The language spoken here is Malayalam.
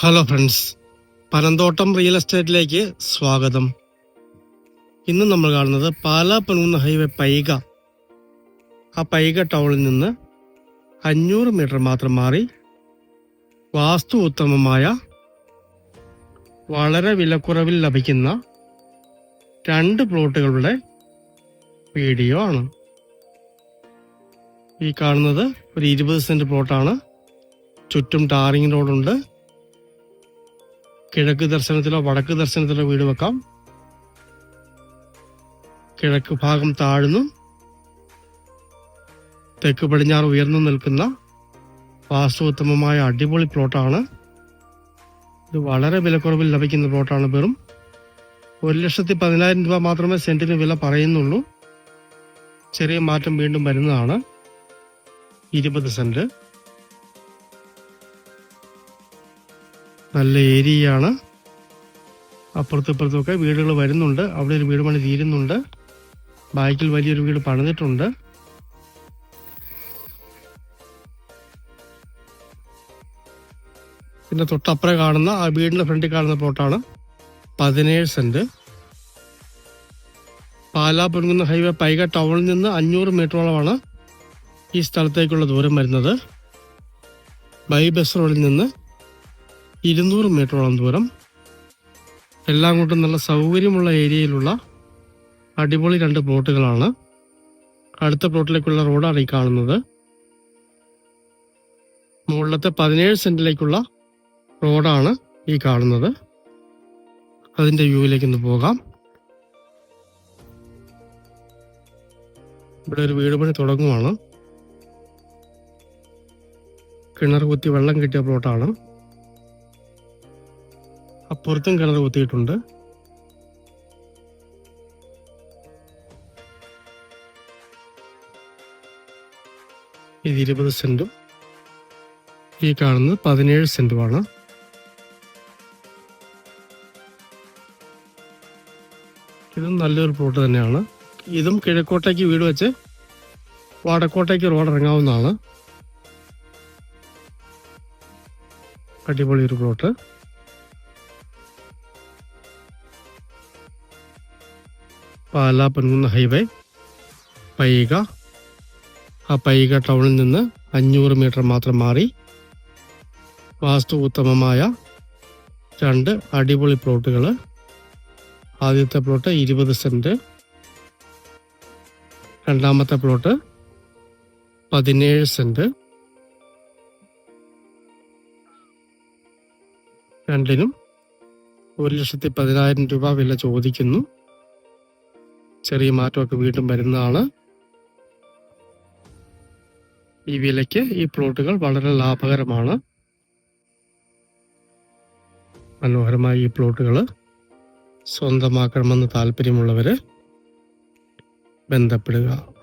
ഹലോ ഫ്രണ്ട്സ് പനന്തോട്ടം റിയൽ എസ്റ്റേറ്റിലേക്ക് സ്വാഗതം. ഇന്ന് നമ്മൾ കാണുന്നത് പാലാ പനൂന്ന് ഹൈവേ പൈക. ആ പൈക ടൗണിൽ നിന്ന് അഞ്ഞൂറ് മീറ്റർ മാത്രം മാറി വാസ്തു ഉത്തമമായ വളരെ വിലക്കുറവിൽ ലഭിക്കുന്ന രണ്ട് പ്ലോട്ടുകളുടെ വീഡിയോ ആണ്. ഈ കാണുന്നത് ഒരു ഇരുപത് സെന്റ് പ്ലോട്ടാണ് ചുറ്റും ടാറിംഗ് റോഡുണ്ട് കിഴക്ക് ദർശനത്തിലോ വടക്ക് ദർശനത്തിലോ വീട് വെക്കാം. കിഴക്ക് ഭാഗം താഴ്ന്നു. തെക്ക് പടിഞ്ഞാറ് ഉയർന്നു നിൽക്കുന്ന വാസ്തുത്തമമായ അടിപൊളി പ്ലോട്ടാണ്. ഇത് വളരെ വിലക്കുറവിൽ ലഭിക്കുന്ന പ്ലോട്ടാണ് വെറും ഒരു ലക്ഷത്തി പതിനായിരം രൂപ മാത്രമേ സെന്റിന് വില പറയുന്നുള്ളൂ. ചെറിയ മാറ്റം വീണ്ടും വരുന്നതാണ്. ഇരുപത് സെന്റ്. നല്ല ഏരിയയാണ്. അപ്പുറത്തും ഇപ്പുറത്തുമൊക്കെ വീടുകൾ വരുന്നുണ്ട്. അവിടെ ഒരു വീട് പണി തീരുന്നുണ്ട്. ബാക്കിൽ വലിയൊരു വീട് പണിതിട്ടുണ്ട്. പിന്നെ തൊട്ടപ്പുറം കാണുന്ന ആ വീടിന്റെ ഫ്രണ്ടിൽ കാണുന്ന പ്ലോട്ടാണ് പതിനേഴ് സെന്റ് പാലാ ഹൈവേ പൈക ടൗണിൽ നിന്ന് അഞ്ഞൂറ് മീറ്ററോളമാണ് ഈ സ്ഥലത്തേക്കുള്ള ദൂരം വരുന്നത്. ബൈ ബസ് റോഡിൽ നിന്ന് ഇരുന്നൂറ് മീറ്ററോളം ദൂരം എല്ലാം കൊണ്ടും നല്ല സൗകര്യമുള്ള ഏരിയയിലുള്ള അടിപൊളി രണ്ട് പ്ലോട്ടുകളാണ്. അടുത്ത പ്ലോട്ടിലേക്കുള്ള റോഡാണ് ഈ കാണുന്നത്. മുകളിലത്തെ പതിനേഴ് സെന്റിലേക്കുള്ള റോഡാണ് ഈ കാണുന്നത്. അതിന്റെ വ്യൂവിലേക്ക് ഒന്ന് പോകാം. ഇവിടെ ഒരു വീട് പണി തുടങ്ങുവാണ്. കിണർ കുത്തി വെള്ളം കിട്ടിയ പ്ലോട്ടാണ്. അപ്പുറത്തും കിണർ കുത്തിയിട്ടുണ്ട്. ഇത് ഇരുപത് സെന്റും ഈ കാണുന്നത് പതിനേഴ് സെന്റുമാണ്. ഇതും നല്ലൊരു പ്ലോട്ട് തന്നെയാണ്. ഇതും കിഴക്കോട്ടേക്ക് വീട് വെച്ച് വടക്കോട്ടേക്ക് റോഡ് ഇറങ്ങാവുന്നതാണ്. അടിപൊളി ഒരു പ്ലോട്ട് പാലാ പൊൻകുന്ന ഹൈവേ. പൈക. ആ പൈക ടൗണിൽ നിന്ന് അഞ്ഞൂറ് മീറ്റർ മാത്രം മാറി. വാസ്തു ഉത്തമമായ രണ്ട് അടിപൊളി പ്ലോട്ടുകൾ. ആദ്യത്തെ പ്ലോട്ട് ഇരുപത് സെന്റ് രണ്ടാമത്തെ പ്ലോട്ട് പതിനേഴ് സെന്റ് രണ്ടിനും ഒരു ലക്ഷത്തി പതിനായിരം രൂപ വില ചോദിക്കുന്നു. ചെറിയ മാറ്റമൊക്കെ വീണ്ടും വരുന്നതാണ്. ഈ വിലയ്ക്ക് ഈ പ്ലോട്ടുകൾ വളരെ ലാഭകരമാണ്. മനോഹരമായ ഈ പ്ലോട്ടുകൾ സ്വന്തമാക്കണമെന്ന് താല്പര്യമുള്ളവര് ബന്ധപ്പെടുക.